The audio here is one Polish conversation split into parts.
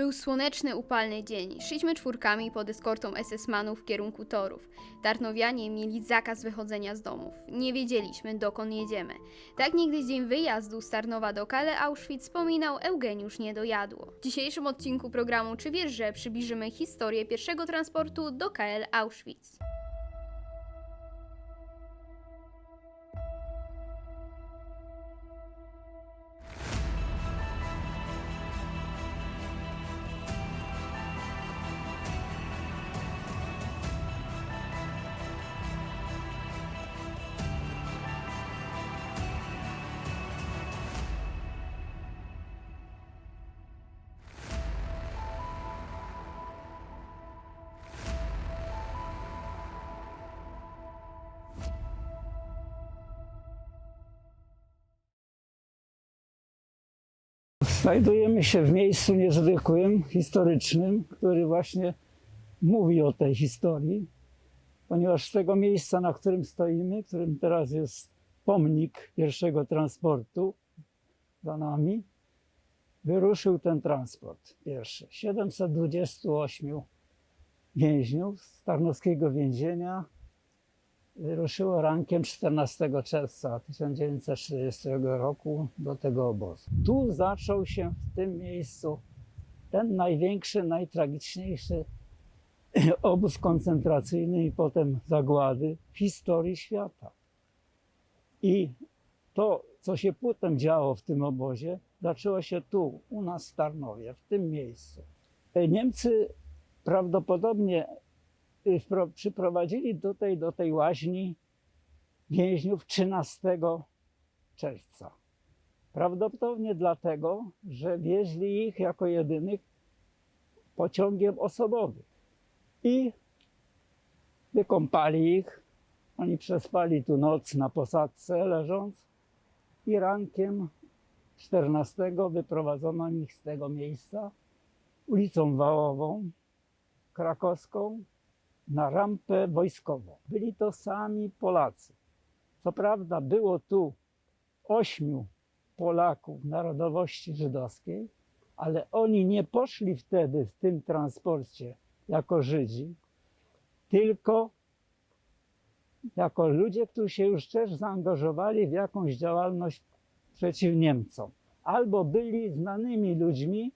Był słoneczny, upalny dzień. Szliśmy czwórkami pod eskortą SS-manów w kierunku torów. Tarnowianie mieli zakaz wychodzenia z domów. Nie wiedzieliśmy, dokąd jedziemy. Tak niegdyś dzień wyjazdu z Tarnowa do Kale Auschwitz wspominał Eugeniusz Niedojadło. W dzisiejszym odcinku programu Czy wiesz, że przybliżymy historię pierwszego transportu do KL Auschwitz. Znajdujemy się w miejscu niezwykłym, historycznym, który właśnie mówi o tej historii, ponieważ z tego miejsca, na którym stoimy, którym teraz jest pomnik pierwszego transportu za nami, wyruszył ten transport pierwszy. 728 więźniów z Tarnowskiego więzienia wyruszyło rankiem 14 czerwca 1940 roku do tego obozu. Tu zaczął się w tym miejscu ten największy, najtragiczniejszy obóz koncentracyjny i potem zagłady w historii świata. I to, co się potem działo w tym obozie, zaczęło się tu, u nas w Tarnowie, w tym miejscu. Niemcy prawdopodobnie przyprowadzili tutaj do tej łaźni więźniów 13 czerwca. Prawdopodobnie dlatego, że wieźli ich jako jedynych pociągiem osobowym. I wykąpali ich. Oni przespali tu noc na posadzce leżąc i rankiem 14 wyprowadzono ich z tego miejsca ulicą Wałową, krakowską, na rampę wojskową. Byli to sami Polacy. Co prawda było tu ośmiu Polaków narodowości żydowskiej, ale oni nie poszli wtedy w tym transporcie jako Żydzi, tylko jako ludzie, którzy się już też zaangażowali w jakąś działalność przeciw Niemcom. Albo byli znanymi ludźmi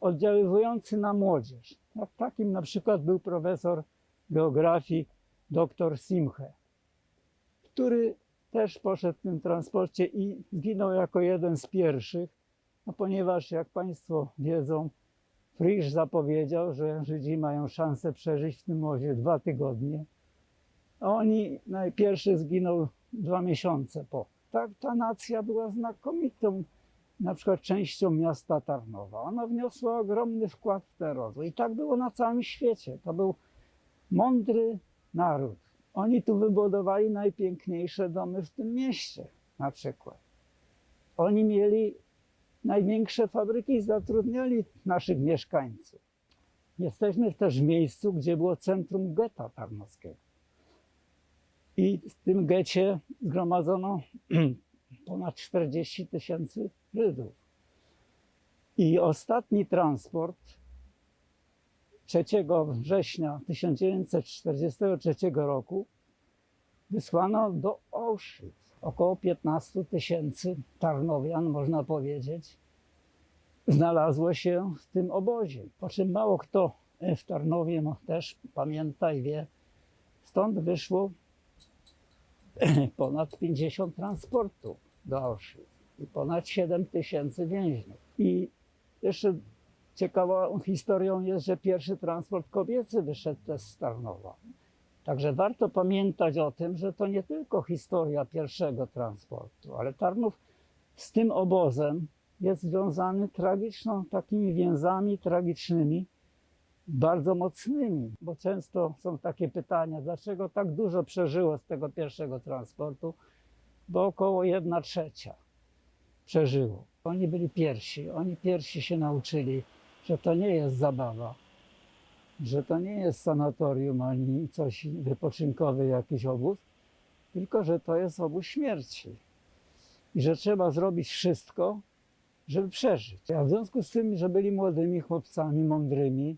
oddziaływujący na młodzież. Jak takim na przykład był profesor geografii dr Simche, który też poszedł w tym transporcie i zginął jako jeden z pierwszych, no ponieważ jak Państwo wiedzą, Frisch zapowiedział, że Żydzi mają szansę przeżyć w tym mozie dwa tygodnie, a oni najpierwszy zginął dwa miesiące po. Ta, ta nacja była znakomitą na przykład częścią miasta Tarnowa. Ona wniosła ogromny wkład w ten rozwój. I tak było na całym świecie. To był mądry naród. Oni tu wybudowali najpiękniejsze domy w tym mieście, na przykład. Oni mieli największe fabryki i zatrudniali naszych mieszkańców. Jesteśmy też w miejscu, gdzie było centrum getta tarnowskiego. I w tym getcie zgromadzono ponad 40 tysięcy Żydów. I ostatni transport 3 września 1943 roku wysłano do Auschwitz. Około 15 tysięcy Tarnowian, można powiedzieć, znalazło się w tym obozie. Po czym mało kto w Tarnowie no, też pamięta i wie, stąd wyszło ponad 50 transportów do Auschwitz i ponad 7 tysięcy więźniów. I jeszcze ciekawą historią jest, że pierwszy transport kobiecy wyszedł też z Tarnowa. Także warto pamiętać o tym, że to nie tylko historia pierwszego transportu, ale Tarnów z tym obozem jest związany tragiczną, takimi więzami tragicznymi, bardzo mocnymi, bo często są takie pytania, dlaczego tak dużo przeżyło z tego pierwszego transportu, bo około 1 trzecia przeżyło. Oni byli pierwsi, oni pierwsi się nauczyli, że to nie jest zabawa, że to nie jest sanatorium ani coś wypoczynkowy jakiś obóz, tylko że to jest obóz śmierci. I że trzeba zrobić wszystko, żeby przeżyć. A w związku z tym, że byli młodymi chłopcami, mądrymi,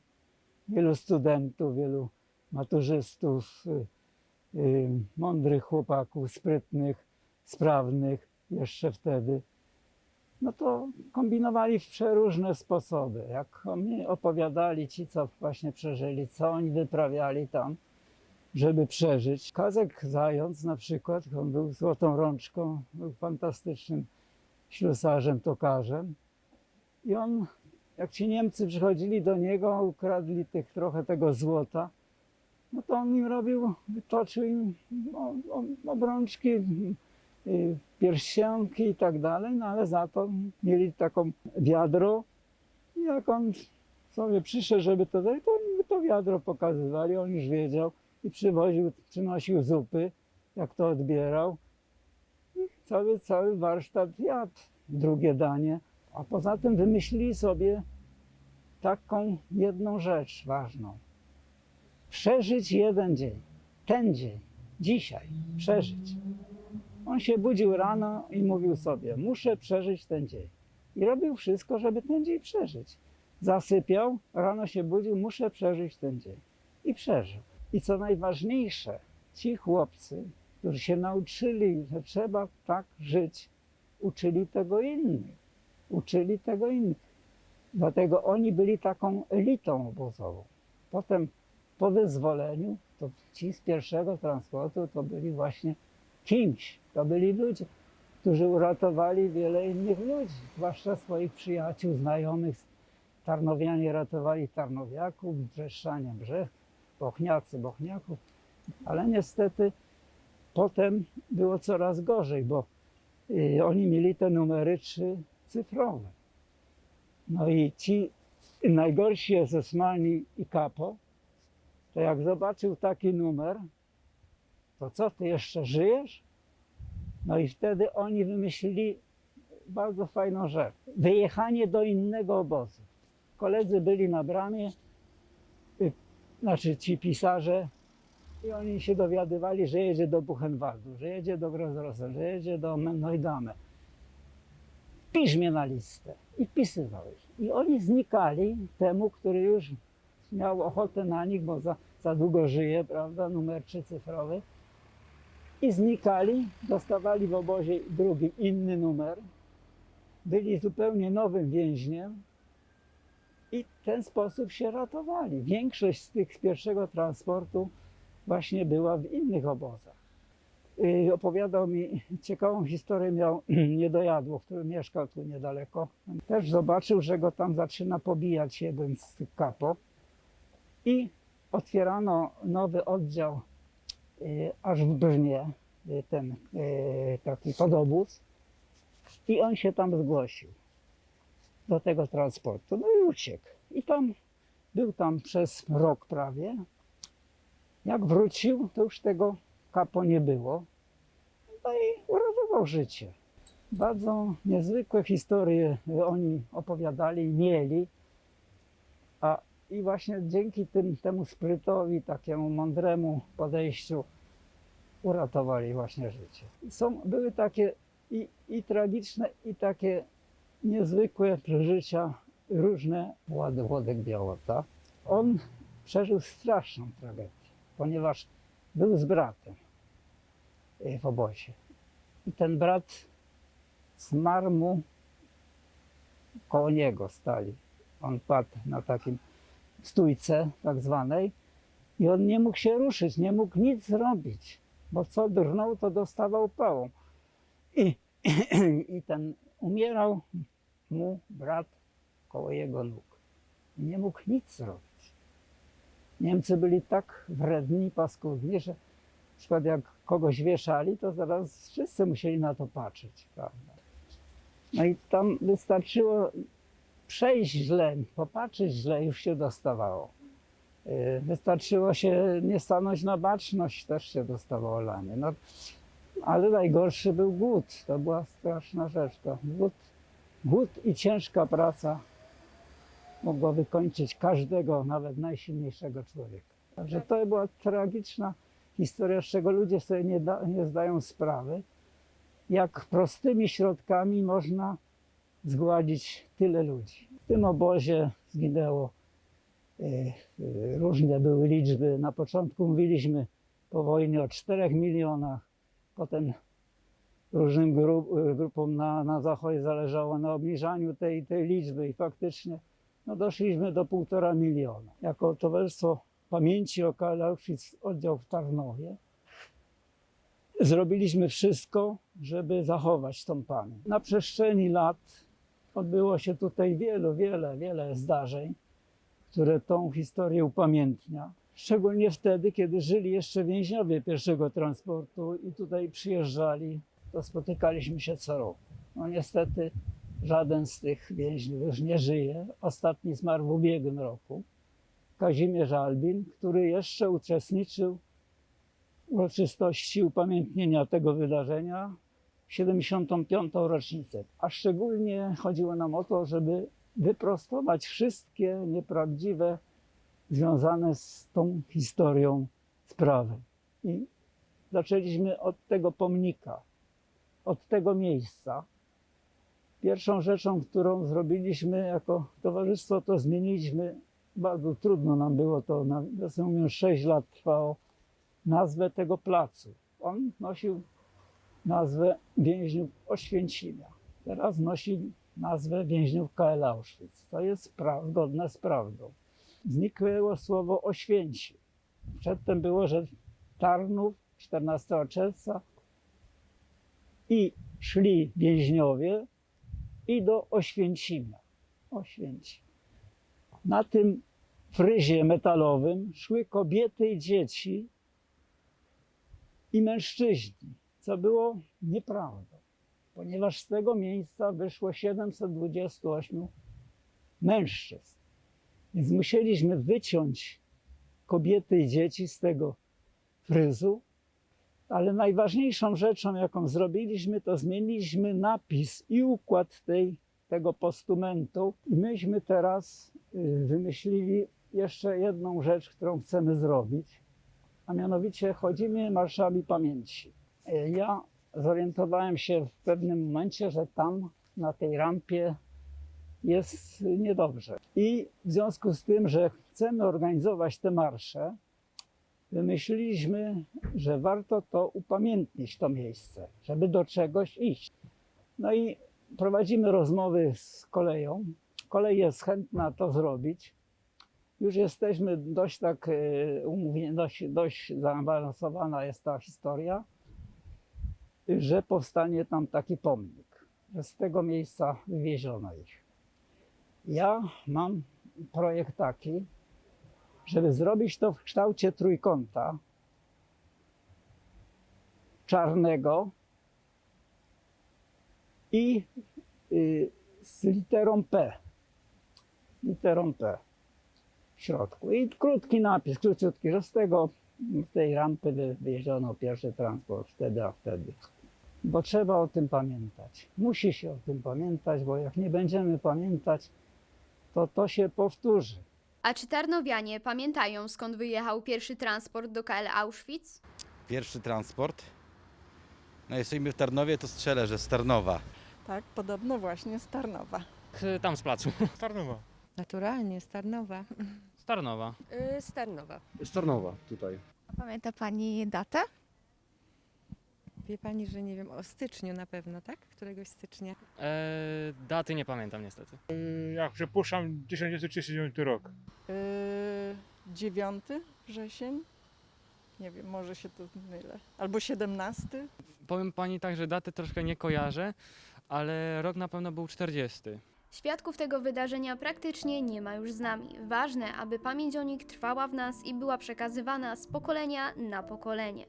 wielu studentów, wielu maturzystów, y, y, mądrych chłopaków, sprytnych, sprawnych jeszcze wtedy, no to kombinowali w przeróżne sposoby. Jak mi opowiadali ci, co właśnie przeżyli, co oni wyprawiali tam, żeby przeżyć. Kazek Zając na przykład, on był złotą rączką, był fantastycznym ślusarzem, tokarzem. I on, jak ci Niemcy przychodzili do niego, ukradli tych, trochę tego złota, no to on im robił, toczył im o, o, obrączki, y, pierścionki i tak dalej, no ale za to mieli taką wiadro i jak on sobie przyszedł, żeby to dać, to oni to wiadro pokazywali, on już wiedział i przywoził, przynosił zupy, jak to odbierał. I cały, cały warsztat jadł drugie danie. A poza tym wymyślili sobie taką jedną rzecz ważną. Przeżyć jeden dzień. Ten dzień. Dzisiaj. Przeżyć. On się budził rano i mówił sobie, muszę przeżyć ten dzień. I robił wszystko, żeby ten dzień przeżyć. Zasypiał, rano się budził, muszę przeżyć ten dzień. I przeżył. I co najważniejsze, ci chłopcy, którzy się nauczyli, że trzeba tak żyć, uczyli tego innych. Uczyli tego innych. Dlatego oni byli taką elitą obozową. Potem po wyzwoleniu, to ci z pierwszego transportu to byli właśnie kimś. To byli ludzie, którzy uratowali wiele innych ludzi, zwłaszcza swoich przyjaciół, znajomych. Tarnowianie ratowali Tarnowiaków, Brzeszczanie Brzech, Bochniacy Bochniaków, ale niestety potem było coraz gorzej, bo y, oni mieli te numery trzy cyfrowe. No i ci najgorsi SS-mani i kapo, to jak zobaczył taki numer, to co, ty jeszcze żyjesz? No i wtedy oni wymyślili bardzo fajną rzecz. Wyjechanie do innego obozu. Koledzy byli na bramie, y, znaczy ci pisarze, i oni się dowiadywali, że jedzie do Buchenwaldu, że jedzie do Grozrosa, że jedzie do Neudame. Pisz mnie na listę. I wpisywałeś. I oni znikali temu, który już miał ochotę na nich, bo za, za długo żyje, prawda, numer trzycyfrowy. I znikali, dostawali w obozie drugim inny numer, byli zupełnie nowym więźniem i w ten sposób się ratowali. Większość z tych z pierwszego transportu właśnie była w innych obozach. Yy, Opowiadał mi ciekawą historię, miał niedojadło, który mieszkał tu niedaleko. Też zobaczył, że go tam zaczyna pobijać jeden z kapo i otwierano nowy oddział y, aż w Brnie, y, ten y, taki podobóz i on się tam zgłosił do tego transportu. No i uciekł. I tam był tam przez rok prawie. Jak wrócił, to już tego kapo nie było. No i uratował życie. Bardzo niezwykłe historie oni opowiadali, mieli. I właśnie dzięki tym, temu sprytowi, takiemu mądremu podejściu uratowali właśnie życie. Są, były takie i, i tragiczne, i takie niezwykłe przeżycia, różne. Władek, Władek Białota. On przeżył straszną tragedię, ponieważ był z bratem y, w obozie. I ten brat zmarł mu koło niego stali. On padł na takim stójce tak zwanej i on nie mógł się ruszyć, nie mógł nic zrobić, bo co drgnął, to dostawał pałą. I, i ten umierał mu brat koło jego nóg. I nie mógł nic zrobić. Niemcy byli tak wredni, paskudni, że na przykład jak kogoś wieszali, to zaraz wszyscy musieli na to patrzeć, prawda? No i tam wystarczyło przejść źle, popatrzeć źle, już się dostawało. Yy, Wystarczyło się nie stanąć na baczność, też się dostawało lanie. No, ale najgorszy był głód. To była straszna rzecz. To głód, głód i ciężka praca mogła wykończyć każdego, nawet najsilniejszego człowieka. Także to była tragiczna historia, z czego ludzie sobie nie, da, nie zdają sprawy, jak prostymi środkami można zgładzić tyle ludzi. W tym obozie zginęło, e, e, różne były liczby. Na początku mówiliśmy po wojnie o 4 milionach, potem różnym grup, e, grupom na, na zachodzie zależało na obniżaniu tej, tej liczby i faktycznie no, doszliśmy do półtora miliona. Jako Towarzystwo Pamięci o oddział w Tarnowie zrobiliśmy wszystko, żeby zachować tą pamięć. Na przestrzeni lat odbyło się tutaj wielu, wiele, wiele zdarzeń, które tą historię upamiętnia. Szczególnie wtedy, kiedy żyli jeszcze więźniowie pierwszego transportu i tutaj przyjeżdżali, to spotykaliśmy się co roku. No niestety żaden z tych więźniów już nie żyje. Ostatni zmarł w ubiegłym roku. Kazimierz Albin, który jeszcze uczestniczył w uroczystości upamiętnienia tego wydarzenia 75. rocznicę. A szczególnie chodziło nam o to, żeby wyprostować wszystkie nieprawdziwe związane z tą historią sprawy. I zaczęliśmy od tego pomnika, od tego miejsca. Pierwszą rzeczą, którą zrobiliśmy jako towarzystwo, to zmieniliśmy, bardzo trudno nam było to, nawiasem mówiąc 6 lat trwało, nazwę tego placu. On nosił nazwę więźniów Oświęcimia. Teraz nosi nazwę więźniów KL Auschwitz. To jest zgodne z prawdą. Zniknęło słowo Oświęcim. Przedtem było, że Tarnów 14 czerwca i szli więźniowie i do Oświęcimia. Oświęcim. Na tym fryzie metalowym szły kobiety i dzieci i mężczyźni, co było nieprawdą, ponieważ z tego miejsca wyszło 728 mężczyzn. Więc musieliśmy wyciąć kobiety i dzieci z tego fryzu, ale najważniejszą rzeczą, jaką zrobiliśmy, to zmieniliśmy napis i układ tej, tego postumentu. I myśmy teraz y, wymyślili jeszcze jedną rzecz, którą chcemy zrobić a mianowicie chodzimy marszami pamięci. Ja zorientowałem się w pewnym momencie, że tam na tej rampie jest niedobrze. I w związku z tym, że chcemy organizować te marsze, wymyśliliśmy, że warto to upamiętnić, to miejsce, żeby do czegoś iść. No i prowadzimy rozmowy z koleją. Kolej jest chętna to zrobić już jesteśmy dość tak e, umówieni, dość, dość zaawansowana jest ta historia, że powstanie tam taki pomnik, że z tego miejsca wywieziono ich. Ja mam projekt taki, żeby zrobić to w kształcie trójkąta czarnego i y, z literą P. Literą P w środku. I krótki napis, króciutki, że z tego, z tej rampy wy- wyjeżdżono pierwszy transport wtedy, a wtedy. Bo trzeba o tym pamiętać. Musi się o tym pamiętać, bo jak nie będziemy pamiętać, to to się powtórzy. A czy Tarnowianie pamiętają skąd wyjechał pierwszy transport do KL Auschwitz? Pierwszy transport. No jesteśmy w Tarnowie, to strzelę, że z Tarnowa. Tak, podobno właśnie z Tarnowa. Tam z placu. Tarnowa. Naturalnie, z Tarnowa. Z Tarnowa. Y, Z Tarnowa. Z Tarnowa tutaj. Pamięta Pani datę? Wie pani, że nie wiem, o styczniu na pewno, tak? Któregoś stycznia. E, daty nie pamiętam niestety. Y, Jak przypuszczam 1939 rok. Yy, 9 wrzesień? Nie wiem, może się tu mylę. Albo 17? Powiem pani tak, że daty troszkę nie kojarzę, ale rok na pewno był 40. Świadków tego wydarzenia praktycznie nie ma już z nami. Ważne, aby pamięć o nich trwała w nas i była przekazywana z pokolenia na pokolenie.